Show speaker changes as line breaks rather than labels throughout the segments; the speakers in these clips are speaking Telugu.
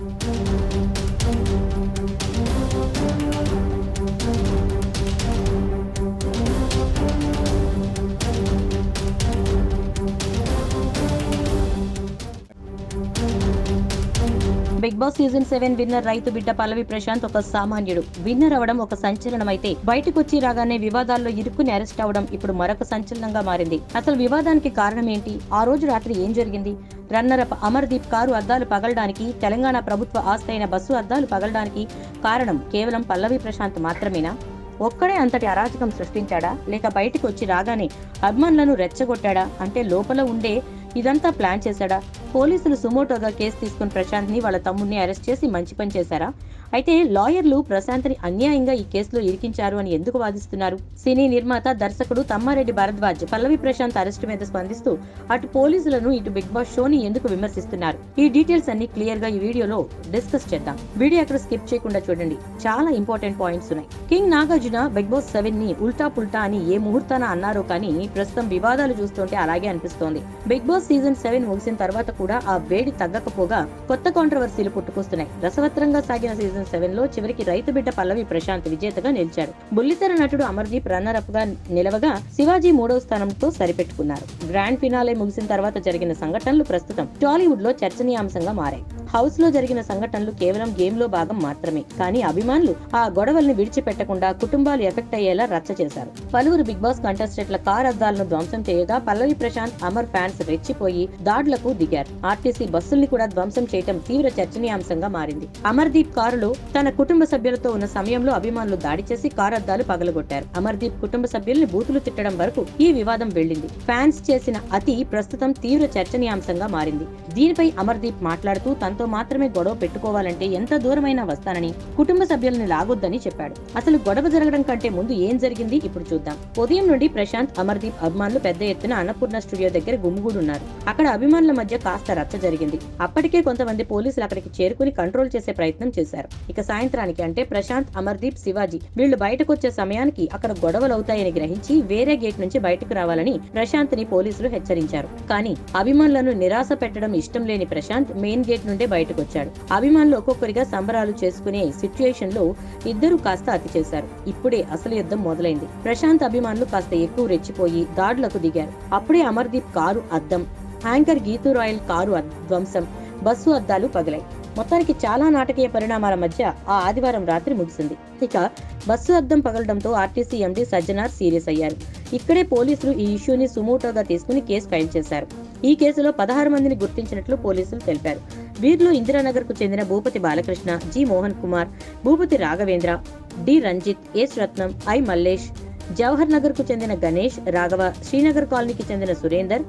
Thank you. Bigg Boss season seven winner రైతు బిడ్డ పల్లవి ప్రశాంత్ ఒక సామాన్యుడు. విన్నర్ అవడం ఒక సంచలనమైతే బయటకొచ్చి రాగానే వివాదాల్లో ఇరుక్కుని అరెస్ట్ అవడం ఇప్పుడు మరొక సంచలనంగా మారింది. అసలు వివాదానికి కారణం ఏంటి? ఆ రోజు రాత్రి ఏం జరిగింది? రన్నర్ అప్ అమర్దీప్ కారు అద్దాలు పగలడానికి తెలంగాణ ప్రభుత్వ ఆస్తి అయిన బస్సు అద్దాలు పగలడానికి కారణం కేవలం పల్లవి ప్రశాంత్ మాత్రమేనా? ఒక్కడే అంతటి అరాచకం సృష్టించాడా? లేక బయటకు వచ్చి రాగానే అభిమానులను రెచ్చగొట్టాడా? అంటే లోపల ఉండే ఇదంతా ప్లాన్ చేశాడా? పోలీసులు సుమోటోగా కేసు తీసుకుని ప్రశాంత్ని వాళ్ళ తమ్ముడిని అరెస్ట్ చేసి మంచి పని చేశారా? అయితే లాయర్లు ప్రశాంత్ని అన్యాయంగా ఈ కేసులో ఇరికించారు అని ఎందుకు వాదిస్తున్నారు? సినీ నిర్మాత దర్శకుడు తమ్మారెడ్డి భరద్వాజ్ పల్లవి ప్రశాంత్ అరెస్టు మీద స్పందిస్తూ అటు పోలీసులను ఇటు బిగ్ బాస్ షోని ఎందుకు విమర్శిస్తున్నారు? ఈ డీటెయిల్స్ అన్ని క్లియర్గా ఈ వీడియోలో డిస్కస్ చేద్దాం. వీడియో అక్కడ స్కిప్ చేయకుండా చూడండి. చాలా ఇంపార్టెంట్ పాయింట్స్ ఉన్నాయి. కింగ్ నాగార్జున బిగ్ బాస్ సెవెన్ని ఉల్టా పుల్టా అని ఏ ముహూర్తాన అన్నారో కానీ ప్రస్తుతం వివాదాలు చూస్తుంటే అలాగే అనిపిస్తోంది. బిగ్ బాస్ సీజన్ సెవెన్ ముగిసిన తర్వాత కూడా ఆ వేడి తగ్గకపోగా కొత్త కాంట్రవర్సీలు పుట్టుకొస్తున్నాయి. రసవత్రంగా సాగిన సీజన్ సెవెన్లో చివరికి రైతు బిడ్డ పల్లవి ప్రశాంత్ విజేతగా నిలిచాడు బుల్లితెర నటుడు అమర్దీప్ రన్నర్గా నిలవగా శివాజీ మూడవ స్థానంతో సరిపెట్టుకున్నారు. గ్రాండ్ ఫినాలే ముగిసిన తర్వాత జరిగిన సంఘటనలు ప్రస్తుతం టాలీవుడ్లో చర్చనీయాంశంగా మారాయి. హౌస్లో జరిగిన సంఘటనలు కేవలం గేమ్లో భాగం మాత్రమే. కానీ అభిమానులు ఆ గొడవల్ని విడిచిపెట్టకుండా కుటుంబాలు ఎఫెక్ట్ అయ్యేలా రచ్చ చేశారు. పలువురు బిగ్ బాస్ కంటెస్టెంట్ల కార్ అద్దాలను ధ్వంసం చేయగా పల్లవి ప్రశాంత్ అమర్ ఫ్యాన్స్ రెచ్చిపోయి దాడులకు దిగారు. ఆర్టీసీ బస్సుల్ని కూడా ధ్వంసం చేయటం తీవ్ర చర్చనీయాంశంగా మారింది. అమర్దీప్ కారులో తన కుటుంబ సభ్యులతో ఉన్న సమయంలో అభిమానులు దాడి చేసి కార్ అద్దాలు పగలగొట్టారు. అమర్దీప్ కుటుంబ సభ్యుల్ని బూతులు తిట్టడం వరకు ఈ వివాదం వెళ్ళింది. ఫ్యాన్స్ చేసిన అతి ప్రస్తుతం తీవ్ర చర్చనీయాంశంగా మారింది. దీనిపై అమర్దీప్ మాట్లాడుతూ తనతో మాత్రమే గొడవ పెట్టుకోవాలంటే ఎంత దూరమైనా వస్తానని కుటుంబ సభ్యులను లాగొద్దని చెప్పాడు. అసలు గొడవ జరగడం కంటే ముందు ఏం జరిగింది ఇప్పుడు చూద్దాం. ఉదయం నుండి ప్రశాంత్ అమర్దీప్ అభిమానులు పెద్ద ఎత్తున అన్నపూర్ణ స్టూడియో దగ్గర గుమ్ముగూడున్నారు అక్కడ అభిమానుల మధ్య కాస్త రచ్చ జరిగింది. అప్పటికే కొంతమంది పోలీసులు అక్కడికి చేరుకుని కంట్రోల్ చేసే ప్రయత్నం చేశారు. ఇక సాయంత్రానికి అంటే ప్రశాంత్ అమర్దీప్ శివాజీ వీళ్ళు బయటకు వచ్చే సమయానికి అక్కడ గొడవలు అవుతాయని గ్రహించి వేరే గేట్ నుంచి బయటకు రావాలని ప్రశాంత్ని పోలీసులు హెచ్చరించారు. కానీ అభిమానులను నిరాశ పెట్టడం ఇష్టం లేని ప్రశాంత్ మెయిన్ గేట్ నుండే బయటకు వచ్చాడు అభిమానులు ఒక్కొక్కరిగా సంబరాలు చేసుకునే సిచ్యుయేషన్లో ఇద్దరు కాస్త అతి చేశారు ఇప్పుడే అసలు యుద్ధం మొదలైంది. ప్రశాంత్ అభిమానులు కాస్త ఎక్కువ రెచ్చిపోయి దాడులకు దిగారు. అప్పుడే అమర్దీప్ కారు అద్దం హ్యాంకర్ గీతూ రాయల్ కారు ధ్వంసం బస్సు అద్దాలు పగిలాయి. మొత్తానికి చాలా నాటకీయ పరిణామాల మధ్య ఆ ఆదివారం రాత్రి ముగిసింది. ఇక బస్సు అద్దం పగలడంతో ఆర్టీసీ ఎండీ సజ్జనార్ సీరియస్ అయ్యారు. ఇక్కడే పోలీసులు ఈ ఇష్యూని సుమోటోగా తీసుకుని కేసు ఫైల్ చేశారు. ఈ కేసులో పదహారు మందిని గుర్తించినట్లు పోలీసులు తెలిపారు. వీరిలో ఇందిరానగర్కు చెందిన Bhupathi Balakrishna G Mohan Kumar Bhupathi Raghavendra D Ranjith S Ratnam I Mallesh Jawahar నగర్కు చెందిన గణేష్ రాఘవ శ్రీనగర్ కాలనీకి చెందిన సురేందర్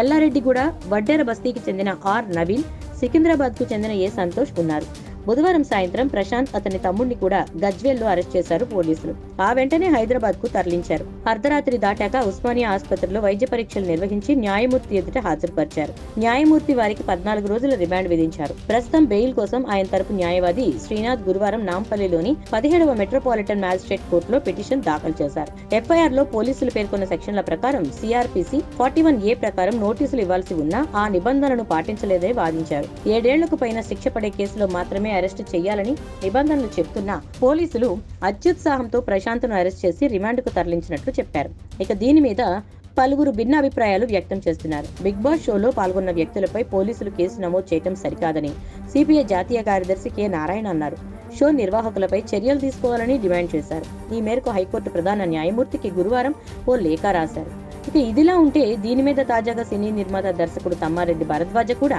ఎల్లారెడ్డిగూడ వడ్డెర బస్తీకి చెందిన ఆర్ నవీన్ సికింద్రాబాద్కు చెందిన ఏ సంతోష్ ఉన్నారు. బుధవారం సాయంత్రం ప్రశాంత్ అతని తమ్ముడిని కూడా గజ్వేల్లో అరెస్ట్ చేశారు పోలీసులు. ఆ వెంటనే హైదరాబాద్కు తరలించారు. అర్ధరాత్రి దాటాక ఉస్మానియా ఆసుపత్రిలో వైద్య పరీక్షలు నిర్వహించి న్యాయమూర్తి ఎదుట హాజరుపరిచారు. న్యాయమూర్తి వారికి పద్నాలుగు రోజుల రిమాండ్ విధించారు. ప్రస్తుతం బెయిల్ కోసం ఆయన తరపు న్యాయవాది శ్రీనాథ్ గురువారం నాంపల్లిలోని పదిహేడవ మెట్రోపాలిటన్ మ్యాజిస్ట్రేట్ కోర్టులో పిటిషన్ దాఖలు చేశారు. ఎఫ్ఐఆర్లో పోలీసులు పేర్కొన్న సెక్షన్ల ప్రకారం సిఆర్పిసి ఫార్టీ వన్ ఏ ప్రకారం నోటీసులు ఇవ్వాల్సి ఉన్నా ఆ నిబంధనలను పాటించలేదని వాదించారు. ఏడేళ్ళకు పైన శిక్ష పడే కేసులో మాత్రమే అరెస్టు చేయాలని నిబంధనలు చెప్తున్నా పోలీసులు అత్యుత్సాహంతో ప్రశాంత్ను అరెస్ట్ చేసి రిమాండ్కు తరలించినట్లు చెప్పారు. ఇక దీని మీద పలువురు భిన్న అభిప్రాయాలు వ్యక్తం చేస్తున్నారు. బిగ్ బాస్ షోలో పాల్గొన్న వ్యక్తులపై పోలీసులు కేసు నమోదు చేయడం సరికాదని సిపిఐ జాతీయ కార్యదర్శి కె. నారాయణ అన్నారు. షో నిర్వాహకులపై చర్యలు తీసుకోవాలని డిమాండ్ చేశారు. ఈ మేరకు హైకోర్టు ప్రధాన న్యాయమూర్తికి గురువారం ఓ లేఖ రాశారు. ఇక ఇదిలా ఉంటే దీని మీద తాజాగా సినీ నిర్మాత దర్శకుడు తమ్మారెడ్డి భరద్వాజ కూడా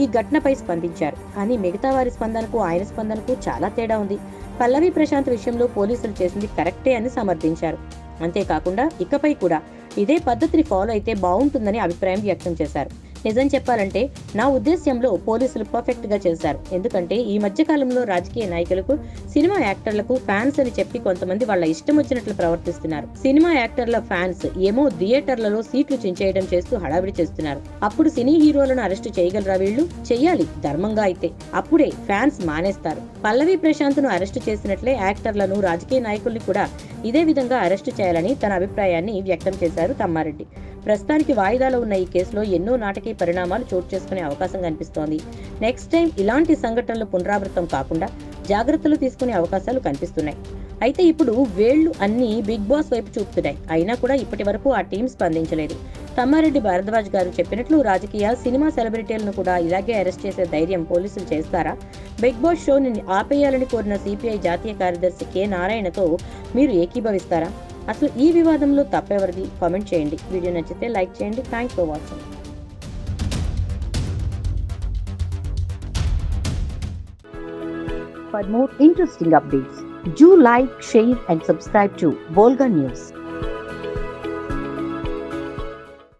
ఈ ఘటనపై స్పందించారు. కానీ మిగతా వారి స్పందనకు ఆయన స్పందనకు చాలా తేడా ఉంది. పల్లవి ప్రశాంత్ విషయంలో పోలీసులు చేసింది కరెక్టే అని సమర్థించారు. అంతేకాకుండా ఇకపై కూడా ఇదే పద్ధతిని ఫాలో అయితే బాగుంటుందని అభిప్రాయం వ్యక్తం చేశారు. నిజం చెప్పాలంటే నా ఉద్దేశ్యంలో పోలీసులు పర్ఫెక్ట్గా చేశారు. ఎందుకంటే ఈ మధ్య కాలంలో రాజకీయ నాయకులకు సినిమా యాక్టర్లకు ఫ్యాన్స్ అని చెప్పి కొంతమంది వాళ్ళ ఇష్టం వచ్చినట్లు ప్రవర్తిస్తున్నారు. సినిమా యాక్టర్ల ఫ్యాన్స్ ఏమో థియేటర్లలో సీట్లు చించేయడం చేస్తూ హడావిడి చేస్తున్నారు. అప్పుడు సినీ హీరోలను అరెస్ట్ చేయగలరా వీళ్ళు? చెయ్యాలి ధర్మంగా అయితే. అప్పుడే ఫ్యాన్స్ మానేస్తారు. పల్లవి ప్రశాంత్ను అరెస్ట్ చేసినట్లే యాక్టర్లను రాజకీయ నాయకుల్ని కూడా ఇదే విధంగా అరెస్టు చేయాలని తన అభిప్రాయాన్ని వ్యక్తం చేశారు తమ్మారెడ్డి. ప్రస్తుతానికి వాయిదాలో ఉన్న ఈ కేసులో ఎన్నో నాటకీయ పరిణామాలు చోటు చేసుకునే అవకాశం కనిపిస్తోంది. నెక్స్ట్ టైం ఇలాంటి సంఘటనలు పునరావృతం కాకుండా జాగ్రత్తలు తీసుకునే అవకాశాలు కనిపిస్తున్నాయి. అయితే ఇప్పుడు వేళ్ళు అన్ని బిగ్ బాస్ వైపు చూపుతున్నాయి. అయినా కూడా ఇప్పటి వరకు ఆ టీం స్పందించలేదు. తమ్మారెడ్డి భారద్వాజ్ గారు చెప్పినట్లు రాజకీయ సినిమా సెలబ్రిటీలను కూడా ఇలాగే అరెస్ట్ చేసే ధైర్యం పోలీసులు చేస్తారా? బిగ్ బాస్ షోని ఆపేయాలని కోరిన సిపిఐ జాతీయ కార్యదర్శి కె. నారాయణతో మీరు ఏకీభవిస్తారా? అసలు ఈ వివాదంలో తప్పెవరిది? కామెంట్ చేయండి. వీడియో నచ్చితే లైక్ చేయండి. Thanks for watching